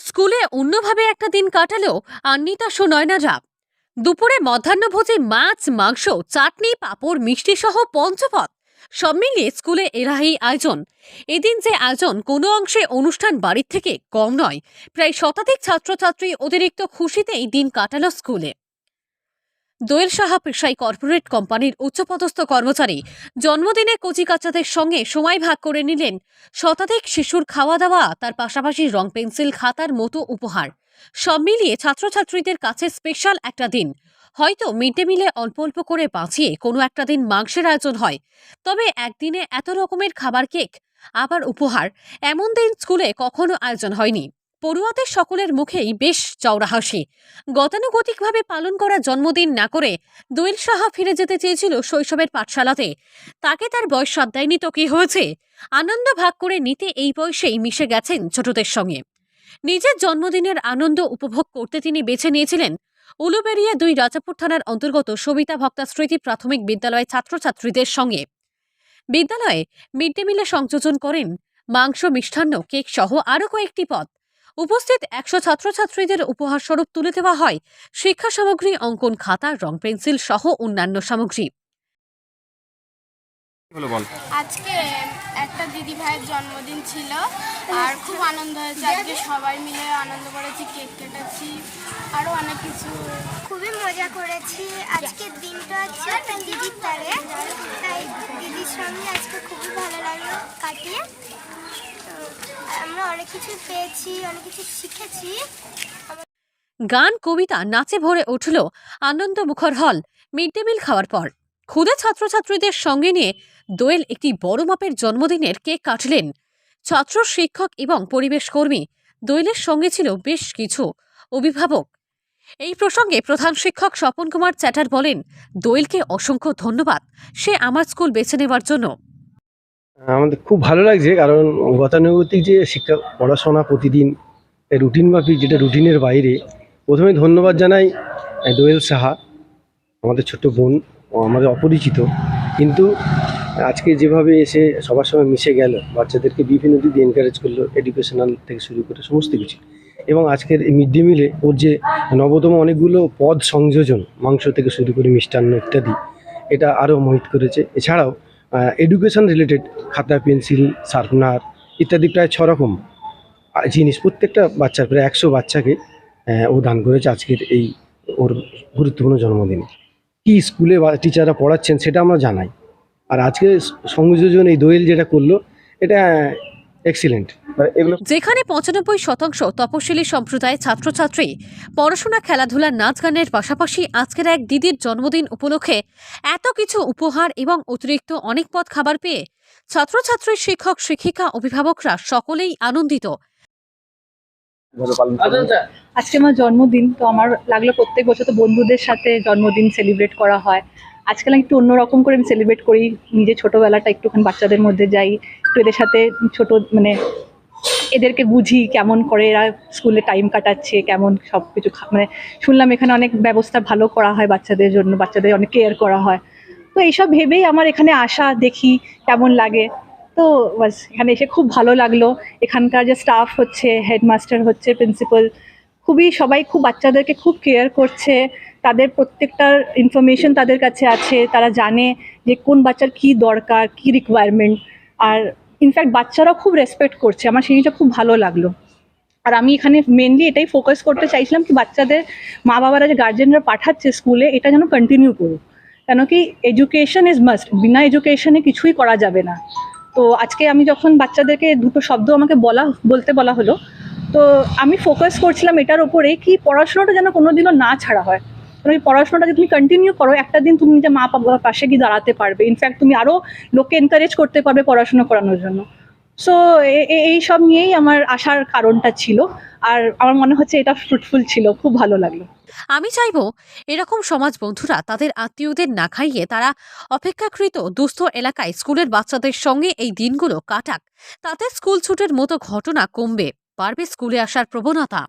স্কুলে অন্যভাবে একটা দিন কাটালেও আন্নিতা সুনয়নারা দুপুরে মধ্যাহ্নভোজে মাছ, মাংস, চাটনি, পাঁপড় মিষ্টি সহ পঞ্চপথ সব মিলিয়ে স্কুলে এরাহি আয়োজন। এদিন যে আয়োজন কোনো অংশে অনুষ্ঠান বাড়ির থেকে কম নয়, প্রায় শতাধিক ছাত্রছাত্রী অতিরিক্ত খুশিতেই দিন কাটালো স্কুলে। দোয়েল সাহা পেশাই কর্পোরেট কোম্পানির উচ্চপদস্থ কর্মচারী জন্মদিনে কচিকাচাদের সঙ্গে সময় ভাগ করে নিলেন শতাধিক শিশুর খাওয়া দাওয়া তার পাশাপাশি রং পেন্সিল, খাতার মতো উপহার। সব মিলিয়ে ছাত্রছাত্রীদের কাছে স্পেশাল একটা দিন। হয়তো মিড ডে মিলে অল্প অল্প করে বাঁচিয়ে কোনো একটা দিন মাংসের আয়োজন হয়। তবে একদিনে এত রকমের খাবার কেক, আবার উপহার, এমন দিন স্কুলে কখনো আয়োজন হয়নি। পড়ুয়াদের সকলের মুখেই বেশ চওড়া হাসি। গতানুগতিকভাবে পালন করা জন্মদিন না করে দোয়েল সাহা ফিরে যেতে চেয়েছিল শৈশবের পাঠশালাতে। তাকে তার বয়স সাত তো কি হয়েছে? আনন্দ ভাগ করে নিতে এই বয়সেই মিশে গেছেন ছোটদের সঙ্গে। নিজের জন্মদিনের আনন্দ উপভোগ করতে তিনি বেছে নিয়েছিলেন উলুবেড়িয়া দুই রাজাপুর থানার অন্তর্গত সবিতা ভক্তা স্মৃতি প্রাথমিক বিদ্যালয়ের ছাত্রছাত্রীদের সঙ্গে। বিদ্যালয়ে মিড ডে মিলে সংযোজন করেন মাংস, মিষ্টান্ন, কেক সহ আরও কয়েকটি পদ। উপস্থিত একশো ছাত্রছাত্রীদের উপহার স্বরূপ তুলে দেওয়া হয়। শিক্ষা সামগ্রী অঙ্কন খাতা রং পেন্সিল সহ অন্যান্য সামগ্রী। আজকে একটা দিদি ভাইয়ের জন্মদিন ছিল আর খুব আনন্দ হয়েছে। আজকে সবাই মিলে আনন্দ করেছি কেক কেটেছি আরও অনেক কিছু। খুবই মজা করেছি। আজকের দিনটা হচ্ছে দিদির তারে তাই দিদির সঙ্গে আজকে খুবই ভালো লাগল কাটিয়ে। অনেক কিছু পেয়েছি, অনেক কিছু শিখেছি। গান, কবিতা, নাচে ভরে উঠল আনন্দ মুখর হল, মিড ডে মিল খাওয়ার পর। ক্ষুদে ছাত্রছাত্রীদের সঙ্গে নিয়ে দোয়েল একটি বড় মাপের জন্মদিনের কেক কাটলেন। ছাত্র শিক্ষক এবং পরিবেশ কর্মী, দোয়েলের সঙ্গে ছিল বেশ কিছু অভিভাবক। এই প্রসঙ্গে প্রধান শিক্ষক স্বপন কুমার চ্যাটার বলেন, দোয়েলকে অসংখ্য ধন্যবাদ, সে আমার স্কুল বেছে নেওয়ার জন্য। আমাদের খুব ভালো লাগছে, কারণ গতানুগতিক যে শিক্ষা, পড়াশোনা প্রতিদিন রুটিন মাফিক যেটা রুটিনের বাইরে, প্রথমে ধন্যবাদ জানাই দোয়েল সাহা, আমাদের ছোট বোন আমাদের অপরিচিত, কিন্তু আজকে যেভাবে এসে সবার সঙ্গে মিশে গেল, বাচ্চাদেরকে বিভিন্ন দিক দিয়ে এনকারেজ করল এডুকেশনাল থেকে শুরু করে সমস্ত কিছু, এবং আজকের এই মিড ডে মিলে ওর যে নবতম অনেকগুলো পদ সংযোজন, মাংস থেকে শুরু করে মিষ্টান্ন ইত্যাদি, এটা আরও মোহিত করেছে। এছাড়াও এডুকেশন রিলেটেড খাতা পেন্সিল শার্পনার ইত্যাদি প্রায় ছ রকম জিনিস। প্রত্যেকটা বাচ্চার প্রায় একশো বাচ্চাকে ও দান করেছে আজকের এই ওর গুরুত্বপূর্ণ জন্মদিনে। কি স্কুলে বা টিচাররা পড়াচ্ছেন সেটা আমরা জানাই। আর আজকে সংযোজন, এই দোয়েল যেটা করল, এটা এক্সিলেন্ট যেখানে পঁচানব্বই শতাংশ তপশিলি সম্প্রদায়ের ছাত্রছাত্রী পড়াশোনা খেলাধুলা নাচ গানের পাশাপাশি আজকের এক দিদির জন্মদিন উপলক্ষে এত কিছু উপহার এবং অতিরিক্ত অনেক পদ খাবার পেয়ে ছাত্রছাত্রী শিক্ষক শিক্ষিকা অভিভাবকরা সকলেই আনন্দিত। আজকে আমার জন্মদিন তো আমার লাগল প্রত্যেক বছর তো বন্ধুদের সাথে জন্মদিন সেলিব্রেট করা হয়। আজকাল একটু অন্যরকম করে আমি সেলিব্রেট করি নিজে ছোটোবেলাটা একটুখানি বাচ্চাদের মধ্যে যাই, একটু এদের সাথে ছোট মানে এদেরকে বুঝি কেমন করে এরা স্কুলে টাইম কাটাচ্ছে, কেমন সব কিছু মানে শুনলাম এখানে অনেক ব্যবস্থা ভালো করা হয় বাচ্চাদের জন্য, বাচ্চাদের অনেক কেয়ার করা হয়। তো এইসব ভেবেই আমার এখানে আসা, দেখি কেমন লাগে। তো বাস, এখানে এসে খুব ভালো লাগল। এখানকার যে স্টাফ হচ্ছে হেডমাস্টার হচ্ছে প্রিন্সিপাল খুবই সবাই খুব বাচ্চাদেরকে খুব কেয়ার করছে। তাদের প্রত্যেকটার ইনফরমেশন তাদের কাছে আছে, তারা জানে যে কোন বাচ্চার কি দরকার, কি রিকোয়ারমেন্ট আর ইনফ্যাক্ট বাচ্চারাও খুব রেসপেক্ট করছে। আমার সেই খুব ভালো লাগল। আর আমি এখানে মেনলি এটাই ফোকাস করতে চাইছিলাম কি বাচ্চাদের মা বাবারা যে গার্জেনরা পাঠাচ্ছে স্কুলে এটা যেন কন্টিনিউ করুক। কেন কি এডুকেশন ইজ মাস্ট বিনা এডুকেশনে কিছুই করা যাবে না। তো আজকে আমি যখন বাচ্চাদেরকে দুটো শব্দ আমাকে বলা, বলতে বলা হলো, তো আমি ফোকাস করছিলাম এটার ওপরে কি পড়াশোনাটা যেন কোনোদিনও না ছাড়া হয়। কারণ এই পড়াশোনাটা যদি তুমি কন্টিনিউ করো, একটা দিন তুমি নিজে মা বাবার পাশে গিয়ে দাঁড়াতে পারবে। ইনফ্যাক্ট তুমি আরও লোককে এনকারেজ করতে পারবে পড়াশোনা করানোর জন্য। সো এই সব নিয়েই আমার আসার কারণটা ছিল। আর আমার মনে হচ্ছে এটা ফ্রুটফুল ছিল, খুব ভালো লাগল। আমি চাইব এরকম সমাজ বন্ধুরা তাদের আত্মীয়দের না খাইয়ে তারা অপেক্ষাকৃত দুস্থ এলাকায় স্কুলের বাচ্চাদের সঙ্গে এই দিনগুলো কাটাক। তাতে স্কুল ছুটের মতো ঘটনা কমবে পারবে স্কুলে আসার প্রবণতা।